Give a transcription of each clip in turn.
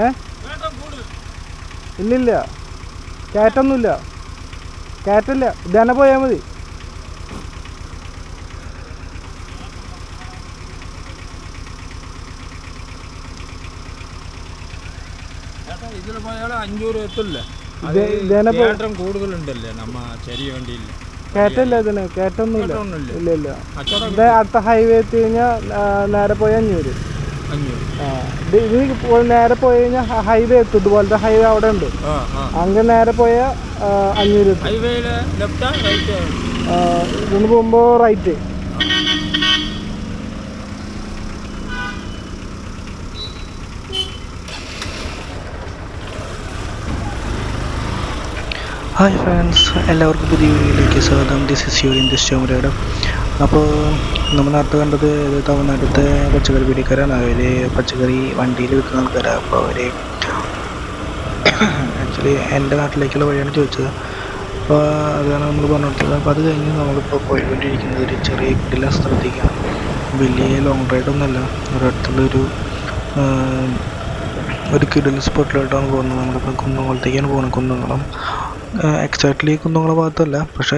ഏ? ഇല്ലില്ല. കയറ്റൊന്നുമില്ല. കയറ്റില്ല. ഇതന്നെ പോയാൽ മതി. ഇതിൽ പോയാൽ അഞ്ഞൂറ് എത്തില്ല? കൂടുതലുണ്ടല്ലേ നമ്മ ചെറിയ വണ്ടിയിൽ കയറ്റല്ല ഇതിന്. കയറ്റൊന്നുമില്ല. കയറ്റമൊന്നുമില്ല. ഇല്ല ഇല്ല അടുത്ത ഹൈവേ എത്തി കഴിഞ്ഞാൽ നേരെ പോയി അഞ്ഞൂറ്. ഇത് നേരെ പോയി കഴിഞ്ഞാൽ ഹൈവേ എത്തും. ഇതുപോലത്തെ ഹൈവേ അവിടെ ഉണ്ട്. അങ്ങ് നേരെ പോയ അഞ്ഞൂറ് എത്തും. ഹൈവേയിൽ ലെഫ്റ്റാ റൈറ്റ് ഹായ് ഫ്രണ്ട്സ് എല്ലാവർക്കും പുതിയ വീഡിയോയിലേക്ക് സ്വാഗതം. This is your in this ചോമരയുടെ അപ്പോൾ നമ്മൾ നേരത്തെ കണ്ടത് തമിഴ്നാട്ടിലത്തെ പച്ചക്കറി പീടിക്കാരാണ് അവർ പച്ചക്കറി വണ്ടിയിൽ വിൽക്കുന്ന ആൾക്കാരാണ് അപ്പോൾ അവർ ആക്ച്വലി എന്റെ നാട്ടിലേക്കുള്ള വഴിയാണ് ചോദിച്ചത്. അപ്പോൾ അതാണ് നമ്മൾ പറഞ്ഞു കൊടുത്തത് അപ്പോൾ അത് കഴിഞ്ഞ് നമ്മളിപ്പോൾ പോയിക്കൊണ്ടിരിക്കുന്നത് ഒരു ചെറിയ കിടില സ്ഥലത്തേക്കാണ് വലിയ ലോങ് റൈഡൊന്നുമല്ല ഒരു അടുത്തുള്ളൊരു ഒരു കിടിൽ സ്പോട്ടിലോട്ടാണ് പോകുന്നത്. നമ്മളിപ്പോൾ കുന്നംകുളത്തേക്കാണ് പോകുന്നത്. കുന്നംകുളം എക്സാക്ട്ലി കുന്നംകുളം ഭാഗത്തല്ല. പക്ഷേ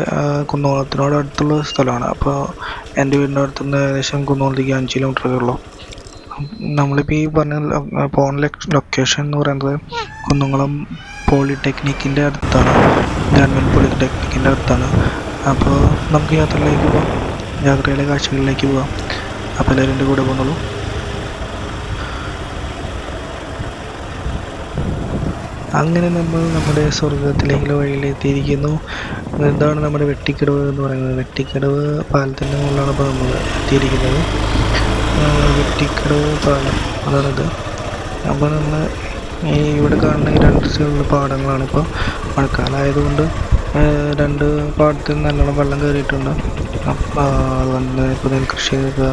കുന്നുകുളത്തിനോട് അടുത്തുള്ള സ്ഥലമാണ്. അപ്പോൾ എന്റെ വീടിന്റെ അടുത്തുനിന്ന് ഏകദേശം കുന്നംകുളത്തേക്ക് അഞ്ച് കിലോമീറ്ററേ ഉള്ളൂ. നമ്മളിപ്പോൾ ഈ പറഞ്ഞ പോകുന്ന ലൊക്കേഷൻ എന്ന് പറയുന്നത് കുന്നംകുളം പോളിടെക്നിക്കിന്റെ അടുത്താണ്. ഗവൺമെന്റ് പോളിടെക്നിക്കിന്റെ അടുത്താണ്. അപ്പോൾ നമുക്ക് യാത്രയിലേക്ക് പോകാം യാത്രയിലെ കാഴ്ചകളിലേക്ക് പോകാം അപ്പോൾ എല്ലാവരും എന്റെ കൂടെ പോകുന്നുള്ളൂ. അങ്ങനെ നമ്മൾ നമ്മുടെ സ്വർഗത്തിലേക്കുള്ള വഴിയിലെത്തിയിരിക്കുന്നു എന്താണ് നമ്മുടെ വെട്ടിക്കടവ് എന്ന് പറയുന്നത്? വെട്ടിക്കടവ് പാലത്തിന്റെ മുകളിലാണ് ഇപ്പോൾ നമ്മൾ എത്തിയിരിക്കുന്നത്. വെട്ടിക്കടവ് പാലം. അതാണിത്. അപ്പോൾ നമ്മൾ ഇവിടെ കാണുന്ന ഈ രണ്ട് സൈഡിലുള്ള പാടങ്ങളാണ് ഇപ്പോൾ മഴക്കാലമായതുകൊണ്ട് രണ്ട് പാടത്തിൽ നല്ലോണം വെള്ളം കയറിയിട്ടുണ്ട്. അതുകൊണ്ട് ഇപ്പോൾ നെൽകൃഷിയൊക്കെ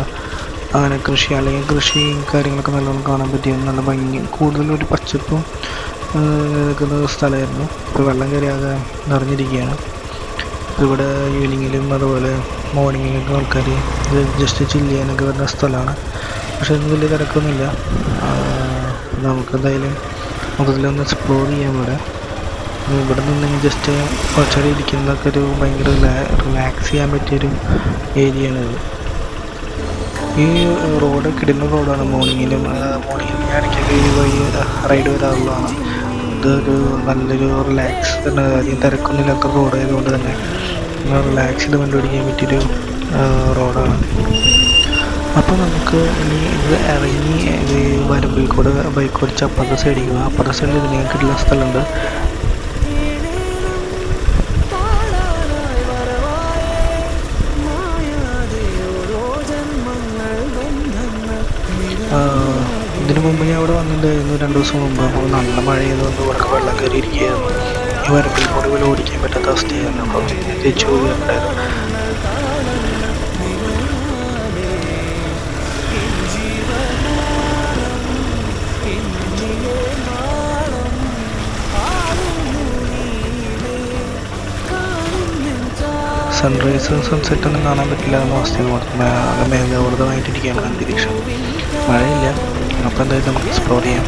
അങ്ങനെ കൃഷി അല്ലെങ്കിൽ കൃഷി കാര്യങ്ങളൊക്കെ നല്ലോണം കാണാൻ പറ്റിയ നല്ല ഭംഗി. കൂടുതലൊരു പച്ചപ്പും നിൽക്കുന്ന സ്ഥലമായിരുന്നു. ഇപ്പോൾ വെള്ളം കയറി ആകെ നിറഞ്ഞിരിക്കുകയാണ്. ഇപ്പോൾ ഇവിടെ ഈവനിങ്ങിലും അതുപോലെ മോർണിങ്ങിലൊക്കെ ആൾക്കാർ ഇത് ജസ്റ്റ് ചില്ല് ചെയ്യാനൊക്കെ വരുന്ന സ്ഥലമാണ്. പക്ഷേ ഇന്ന് വലിയ തിരക്കൊന്നുമില്ല. നമുക്കെന്തായാലും മൊത്തത്തിലൊന്ന് എക്സ്പ്ലോർ ചെയ്യാം ഇവിടെ. ഇവിടെ നിന്നെങ്കിൽ ജസ്റ്റ് കുറച്ചടി ഇരിക്കുന്നതൊക്കെ ഒരു ഭയങ്കര റിലാക്സ് ചെയ്യാൻ പറ്റിയൊരു ഏരിയയാണ് ഇത്. ഈ റോഡ് കിടന്ന റോഡാണ് മോർണിംഗിലും മോർണിംഗിൽ ഞാൻ ഇടയ്ക്കൊക്കെ ഈ വഴി റൈഡ് വരാറുള്ളതാണ്. ഇതൊരു നല്ലൊരു റിലാക്സ് അധികം തിരക്കൊന്നുമില്ലാത്ത റോഡ് ആയതുകൊണ്ട് തന്നെ റിലാക്സ് ചെയ്ത് കണ്ടുപിടിക്കാൻ പറ്റിയൊരു റോഡാണ് അപ്പോൾ നമുക്ക് ഇനി ഇത് ഇറങ്ങി വരമ്പിൽ കൂടെ ബൈക്ക് ഓടിച്ച് അപ്പുറത്തെ സൈഡിൽ അപ്പുറത്തെ സൈഡിൽ ഇതിനേക്കുള്ള സ്ഥലമുണ്ട്. ആ, ഇതിനു മുമ്പ് ഞാൻ ഇവിടെ വന്നിട്ടുണ്ടായിരുന്നു. രണ്ട് ദിവസം മുമ്പ് അപ്പോൾ നല്ല മഴ ചെയ്തുകൊണ്ട് ഇവിടെ വെള്ളം കയറി ഇരിക്കുകയായിരുന്നു ഈ വരപ്പിൽ കൂടെ വില ഓടിക്കാൻ പറ്റാത്ത അവസ്ഥയായിരുന്നു. അപ്പോൾ തിരിച്ചു പോവുകയുണ്ടായിരുന്നു. സൺറൈസ് സൺസെറ്റ് ഒന്നും കാണാൻ പറ്റില്ല എന്ന ആകെ മേഘാവൃതമായിട്ടിരിക്കുകയാണ് അന്തരീക്ഷം. മഴയില്ല. അപ്പോൾ എന്തായാലും നമുക്ക് എക്സ്പ്ലോർ ചെയ്യാം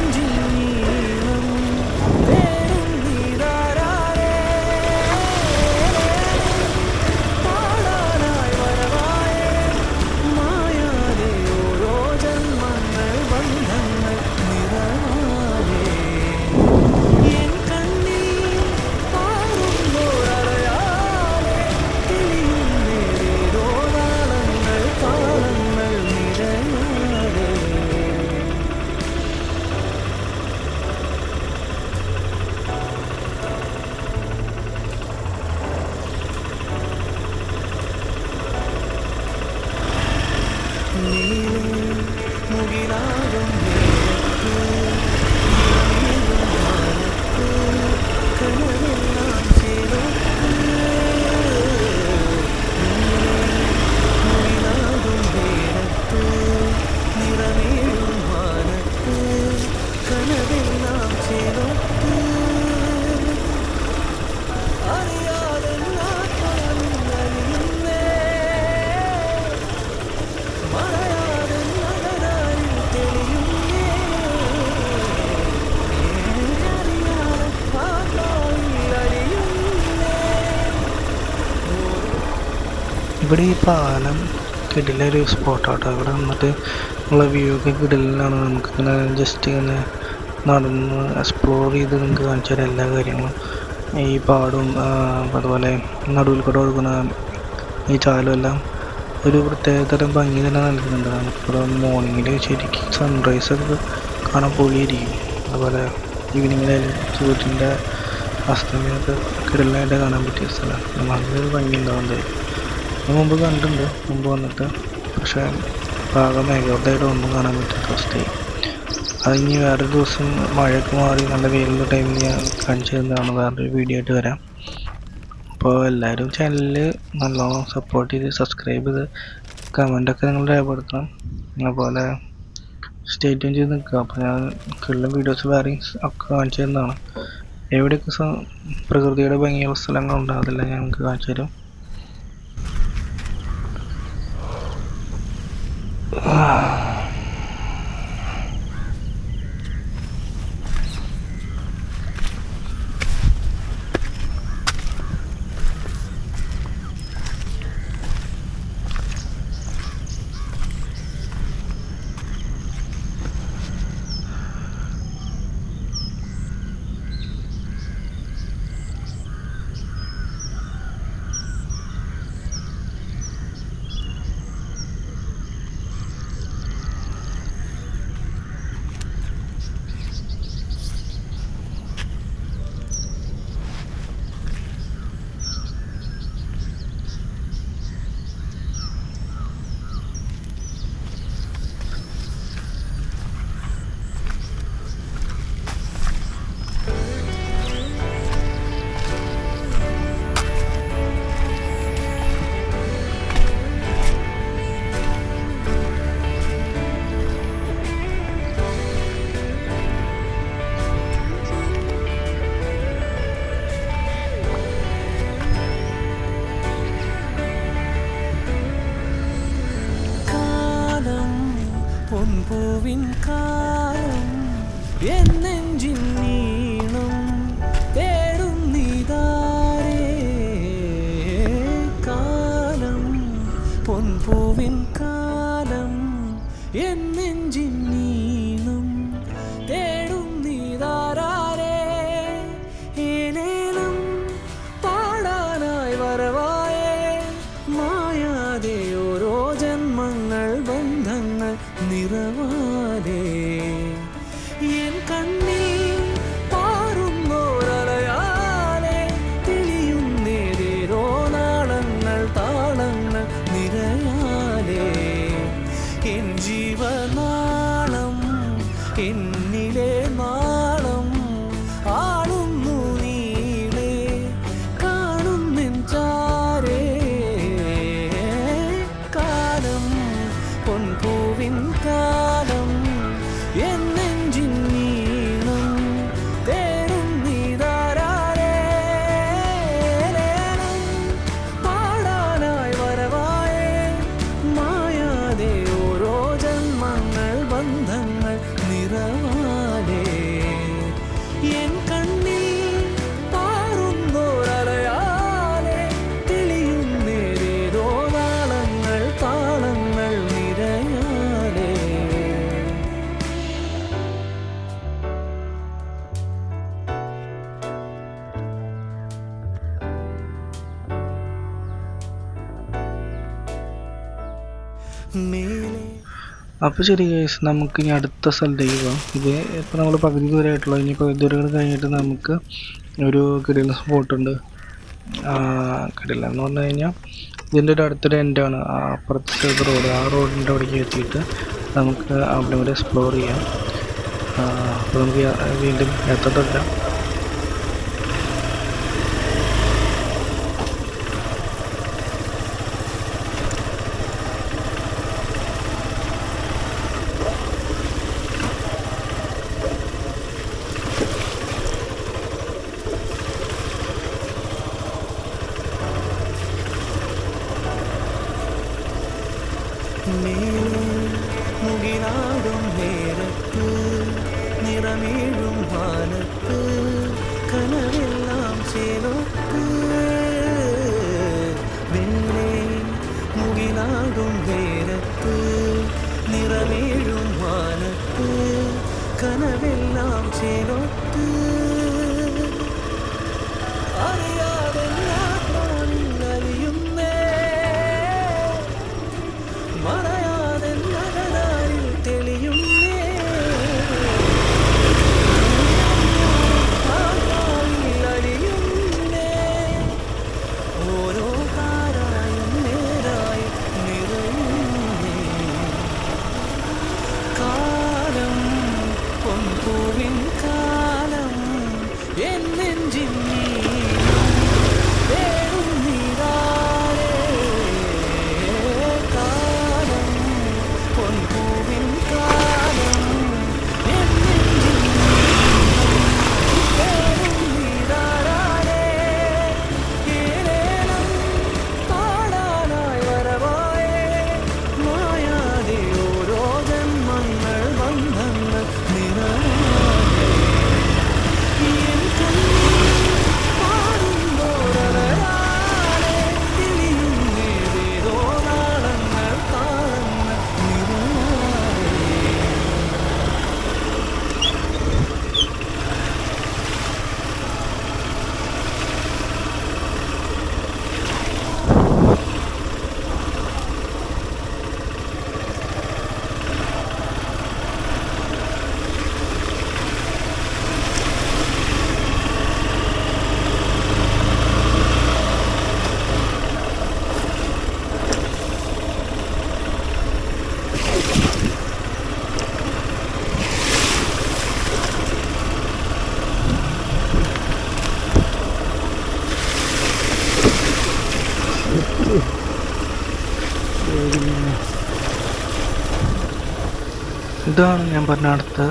ഇവിടെ ഈ പാലം കിടിലൊരു സ്പോട്ടാട്ടോ ഇവിടെ വന്നിട്ട് ഉള്ള വ്യൂ ഒക്കെ കിടിലാണ് നമുക്ക് ഇങ്ങനെ ജസ്റ്റ് ഇങ്ങനെ നടന്ന് എക്സ്പ്ലോർ ചെയ്ത് നിങ്ങൾക്ക് കാണിച്ചു തരാം എല്ലാ കാര്യങ്ങളും. ഈ പാടും അതുപോലെ നടുവിൽ കൂടെ ഒഴുകുന്ന ഈ ചാലും എല്ലാം ഒരു പ്രത്യേകതരം ഭംഗി തന്നെ നൽകുന്നുണ്ട്. നമുക്കിവിടെ മോർണിംഗിൽ ശരിക്കും സൺറൈസ് ഒക്കെ കാണാൻ പൊളിയിരിക്കും അതുപോലെ ഈവനിങ്ങിലായാലും സൂര്യന്റെ അസ്തമയൊക്കെ കിടലായിട്ട് കാണാൻ പറ്റിയ സ്ഥലമാണ് നല്ലൊരു ഭംഗി ഞാൻ മുമ്പ് കണ്ടിട്ടുണ്ട്. മുമ്പ് വന്നിട്ട്. പക്ഷേ ഭാഗം മേഘവത്തായിട്ട് ഒന്നും കാണാൻ പറ്റാത്ത അവസ്ഥയായി. അത് ഇനി വേറൊരു ദിവസം മഴയൊക്കെ മാറി നല്ല വെയിലുള്ള ടൈമിൽ ഞാൻ കാണിച്ചു തരുന്നതാണ്. വേറൊരു വീഡിയോ ആയിട്ട് വരാം. അപ്പോൾ എല്ലാവരും ചാനലിൽ നല്ലോണം സപ്പോർട്ട് ചെയ്ത് സബ്സ്ക്രൈബ് ചെയ്ത് കമന്റൊക്കെ നിങ്ങൾ രേഖപ്പെടുത്തണം. അതുപോലെ സ്റ്റേറ്റും ചെയ്ത് നിൽക്കുക. അപ്പോൾ ഞാൻ കിള്ളും വീഡിയോസ് വേറെയും ഒക്കെ കാണിച്ചു തരുന്നതാണ്. എവിടെയൊക്കെ പ്രകൃതിയുടെ ഭംഗിയുള്ള സ്ഥലങ്ങളുണ്ട് അതെല്ലാം ഞങ്ങൾക്ക് കാണിച്ചു തരും. 啊。நிலவின் காலம் என் நெஞ்சின் பூவின் காலம். என் അപ്പോൾ ശരി ഗൈസ് നമുക്ക് ഇനി അടുത്ത സ്ഥലത്തേക്ക് പോകാം ഇത് ഇപ്പോൾ നമ്മൾ പകുതി ദൂരം ആയിട്ടുള്ളൂ ഇനി പകുതി ദൂരം കഴിഞ്ഞിട്ട് നമുക്ക് ഒരു കിടില സ്പോട്ടുണ്ട് കിടില എന്ന് പറഞ്ഞു കഴിഞ്ഞാൽ ഇതിന്റെ ഒരു അടുത്തൊരു എൻഡാണ് അപ്പുറത്തെ റോഡ് ആ റോഡിന്റെ അവിടേക്ക് എത്തിയിട്ട് നമുക്ക് അവിടെ വരെ എക്സ്പ്ലോർ ചെയ്യാം. അപ്പോൾ നമുക്ക് വീണ്ടും യാത്ര கனமீழும் வானத்து கனவெல்லாம் சேலோத்து. வெண்ணே முகிலாடும் வேரத்து நிறமேழும் வானத்து கனவெல்லாம் சேலோ ഇതാണ് ഞാൻ പറഞ്ഞ അടുത്ത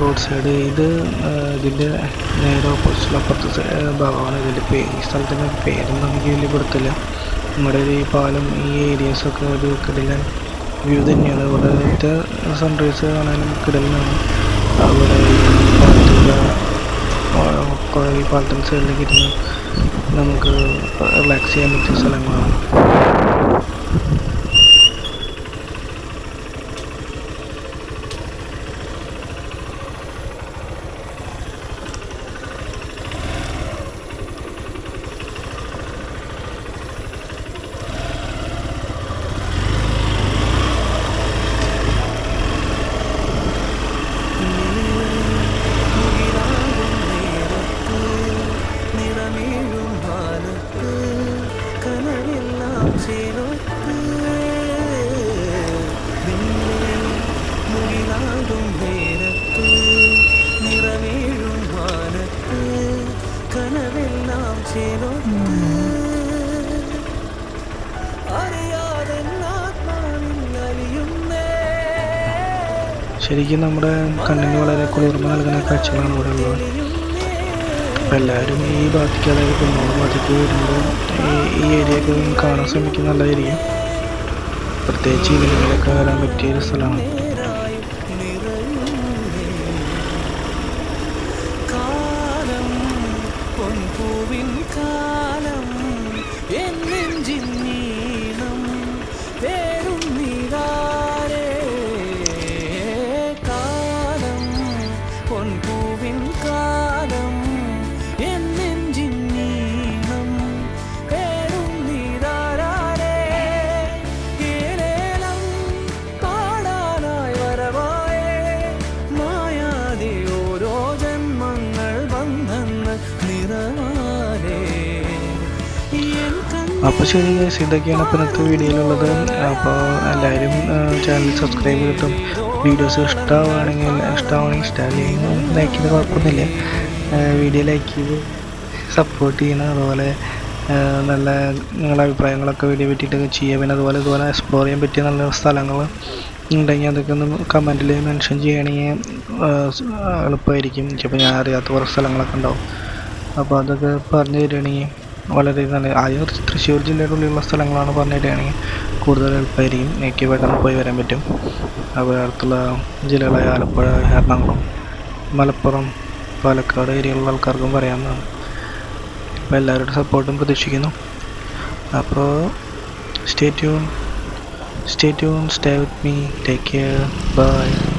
റോഡ് സൈഡ് ഇത് ഇതിന്റെ നേരെ ഓപ്പോസിറ്റിൽ അപ്പുറത്തെ ഭാഗമാണ് ഇതിന്റെ പേ ഈ സ്ഥലത്തിന്റെ പേരൊന്നും എനിക്ക് വലിയ കൊടുത്തില്ല നമ്മുടെ ഈ പാലം ഈ ഏരിയാസൊക്കെ ഒരു കിടലൻ വ്യൂ തന്നെയാണ്. ഇവിടുത്തെ സൺറൈസ് കാണാനും കിടലിനാണ്. പാലത്തിന്റെ കുറേ ഈ പാലത്തിന്റെ സൈഡിലേക്ക് ഇരുന്ന് നമുക്ക് റിലാക്സ് ചെയ്യാൻ പറ്റിയ സ്ഥലങ്ങളാണ്. ശരിക്കും നമ്മുടെ കണ്ണിന് വളരെ കുളിർമ നൽകുന്ന കാഴ്ചകളാണ് ഇവിടെ ഉള്ളത്. അപ്പം എല്ലാവരും ഈ ഭാഗത്തേക്ക് അതായത് കുന്നോട് ഭാഗത്തേക്ക് വരുമ്പോൾ ഈ ഏരിയയൊക്കെ കാണാൻ ശ്രമിക്കുന്നത് നല്ലതായിരിക്കും. പ്രത്യേകിച്ച് ഇതിലൊക്കെ വരാൻ പറ്റിയ ഒരു സ്ഥലമാണ്. അപ്പോൾ ശരി ഗൈസ് ഇതൊക്കെയാണ് ഇപ്പോൾ ഇന്നത്തെ വീഡിയോയിലുള്ളത്. അപ്പോൾ എല്ലാവരും ചാനൽ സബ്സ്ക്രൈബ് ചെയ്തിട്ടും വീഡിയോസ് ഇഷ്ടമാണെങ്കിൽ ഇഷ്ടമാണെങ്കിൽ ഇഷ്ടമല്ലെങ്കിൽ ലൈക്ക് ചെയ്ത് കുഴപ്പമൊന്നുമില്ല. വീഡിയോ ലൈക്ക് ചെയ്ത് സപ്പോർട്ട് ചെയ്യണം. അതുപോലെ നല്ല നിങ്ങളുടെ അഭിപ്രായങ്ങളൊക്കെ വീഡിയോ പറ്റിയിട്ട് ചെയ്യുക. പിന്നെ അതുപോലെ ഇതുപോലെ എക്സ്പ്ലോർ ചെയ്യാൻ പറ്റിയ നല്ല സ്ഥലങ്ങൾ ഉണ്ടെങ്കിൽ അതൊക്കെ ഒന്ന് കമന്റിൽ മെൻഷൻ ചെയ്യുകയാണെങ്കിൽ എളുപ്പമായിരിക്കും. ചിലപ്പോൾ ഞാൻ അറിയാത്ത കുറേ സ്ഥലങ്ങളൊക്കെ ഉണ്ടാവും. അപ്പോൾ അതൊക്കെ പറഞ്ഞു തരികയാണെങ്കിൽ വളരെ നല്ല ആദ്യം തൃശ്ശൂർ ജില്ലയുടെ ഉള്ളിലുള്ള സ്ഥലങ്ങളാണ് പറഞ്ഞു കൂടുതൽ എളുപ്പമായിരിക്കും. എനിക്ക് പെട്ടെന്ന് പോയി വരാൻ പറ്റും. അതുപോലെ അടുത്തുള്ള ജില്ലകളായ ആലപ്പുഴ എറണാകുളം മലപ്പുറം പാലക്കാട് ഏരിയയിലുള്ള ആൾക്കാർക്കും പറയാവുന്നതാണ്. അപ്പോൾ എല്ലാവരുടെ സപ്പോർട്ടും പ്രതീക്ഷിക്കുന്നു. അപ്പോൾ stay tune stay tune stay with me take care bye